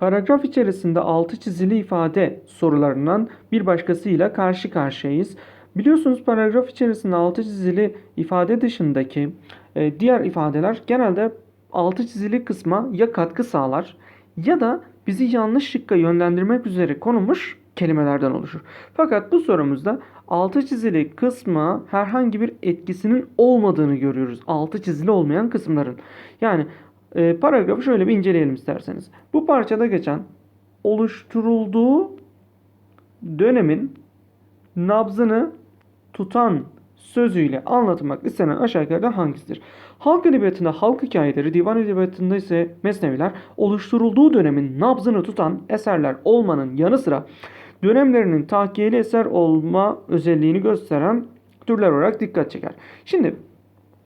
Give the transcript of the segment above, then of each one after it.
Paragraf içerisinde altı çizili ifade sorularından bir başkasıyla karşı karşıyayız. Biliyorsunuz paragraf içerisinde altı çizili ifade dışındaki e, diğer ifadeler genelde altı çizili kısma ya katkı sağlar ya da bizi yanlış şıkka yönlendirmek üzere konulmuş kelimelerden oluşur. Fakat bu sorumuzda altı çizili kısma herhangi bir etkisinin olmadığını görüyoruz. Altı çizili olmayan kısımların. Yani e, paragrafı şöyle bir inceleyelim isterseniz. Bu parçada geçen oluşturulduğu dönemin nabzını tutan sözüyle anlatmak istenen aşağı hangisidir? Halk edebiyatında halk hikayeleri, divan edebiyatında ise mesneviler oluşturulduğu dönemin nabzını tutan eserler olmanın yanı sıra dönemlerinin takiyeli eser olma özelliğini gösteren türler olarak dikkat çeker. Şimdi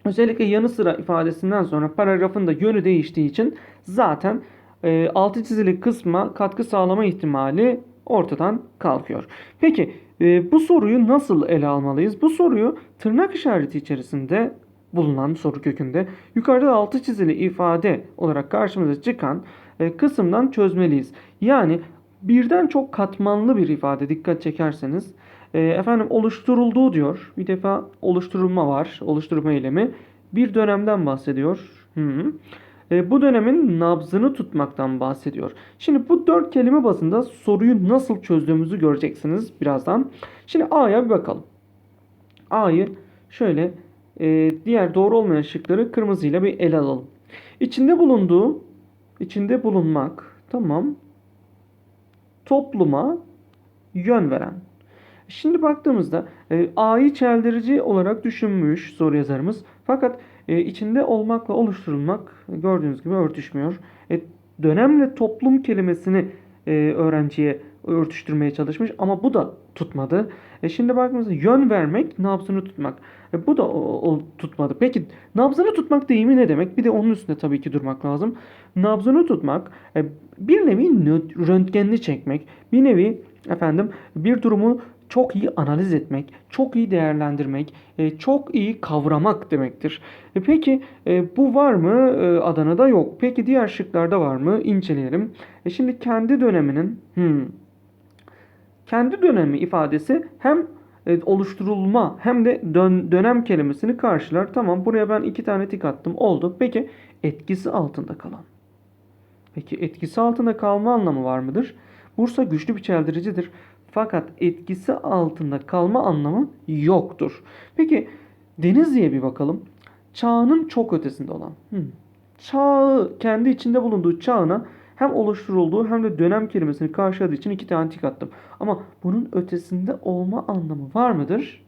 özellikle yanı sıra ifadesinden sonra paragrafın da yönü değiştiği için zaten e, altı çizili kısma katkı sağlama ihtimali ortadan kalkıyor. Peki e, bu soruyu nasıl ele almalıyız? Bu soruyu tırnak işareti içerisinde bulunan soru kökünde yukarıda altı çizili ifade olarak karşımıza çıkan e, kısımdan çözmeliyiz. Yani birden çok katmanlı bir ifade dikkat çekerseniz e, efendim oluşturulduğu diyor. Bir defa oluşturulma var. Oluşturma eylemi. Bir dönemden bahsediyor. Hı -hı. E, bu dönemin nabzını tutmaktan bahsediyor. Şimdi bu dört kelime bazında soruyu nasıl çözdüğümüzü göreceksiniz birazdan. Şimdi A'ya bir bakalım. A'yı şöyle e, diğer doğru olmayan şıkları kırmızıyla bir ele alalım. İçinde bulunduğu, içinde bulunmak, tamam. Topluma yön veren. Şimdi baktığımızda e, A'yı çeldirici olarak düşünmüş soru yazarımız. Fakat e, içinde olmakla oluşturulmak gördüğünüz gibi örtüşmüyor. E, dönemle toplum kelimesini e, öğrenciye örtüştürmeye çalışmış ama bu da tutmadı. E şimdi baktığımızda yön vermek, nabzını tutmak. E bu da o, o tutmadı. Peki nabzını tutmak deyimi ne demek? Bir de onun üstünde tabii ki durmak lazım. Nabzını tutmak e, bir nevi röntgenli çekmek, bir nevi efendim bir durumu çok iyi analiz etmek, çok iyi değerlendirmek, e, çok iyi kavramak demektir. E, peki e, bu var mı? Adana'da yok. Peki diğer şıklarda var mı? İnceleyelim. Şimdi kendi döneminin hmm, kendi dönemi ifadesi hem oluşturulma hem de dön, dönem kelimesini karşılar. Tamam buraya ben iki tane tik attım. Oldu. Peki etkisi altında kalan. Peki etkisi altında kalma anlamı var mıdır? Bursa güçlü bir çeldiricidir. Fakat etkisi altında kalma anlamı yoktur. Peki Denizli'ye bir bakalım. Çağının çok ötesinde olan. Hmm. Çağı kendi içinde bulunduğu çağına hem oluşturulduğu hem de dönem kelimesini karşıladığı için iki tane tik attım. Ama bunun ötesinde olma anlamı var mıdır?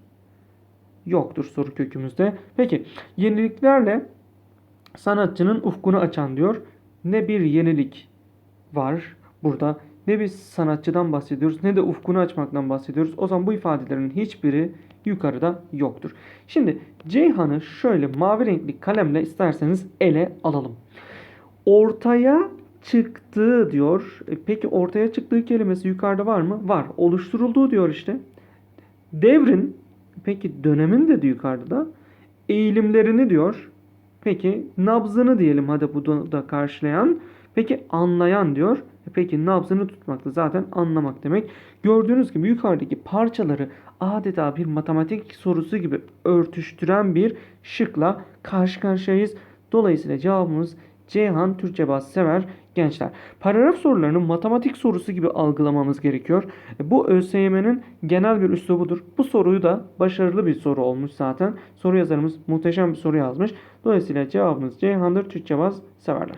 Yoktur soru kökümüzde. Peki yeniliklerle sanatçının ufkunu açan diyor. Ne bir yenilik var burada ne bir sanatçıdan bahsediyoruz ne de ufkunu açmaktan bahsediyoruz. O zaman bu ifadelerin hiçbiri yukarıda yoktur. Şimdi Ceyhan'ı şöyle mavi renkli kalemle isterseniz ele alalım. Ortaya çıktı diyor. E peki ortaya çıktığı kelimesi yukarıda var mı? Var. Oluşturulduğu diyor işte. Devrin peki dönemin de yukarıda da eğilimlerini diyor. Peki nabzını diyelim hadi bu da karşılayan. Peki anlayan diyor. E peki nabzını tutmak da zaten anlamak demek. Gördüğünüz gibi yukarıdaki parçaları adeta bir matematik sorusu gibi örtüştüren bir şıkla karşı karşıyayız. Dolayısıyla cevabımız Ceyhan Türkçe baz sever gençler. Paragraf sorularını matematik sorusu gibi algılamamız gerekiyor. E, bu ÖSYM'nin genel bir üslubudur. Bu soruyu da başarılı bir soru olmuş zaten. Soru yazarımız muhteşem bir soru yazmış. Dolayısıyla cevabımız Ceyhan'dır Türkçe baz severler.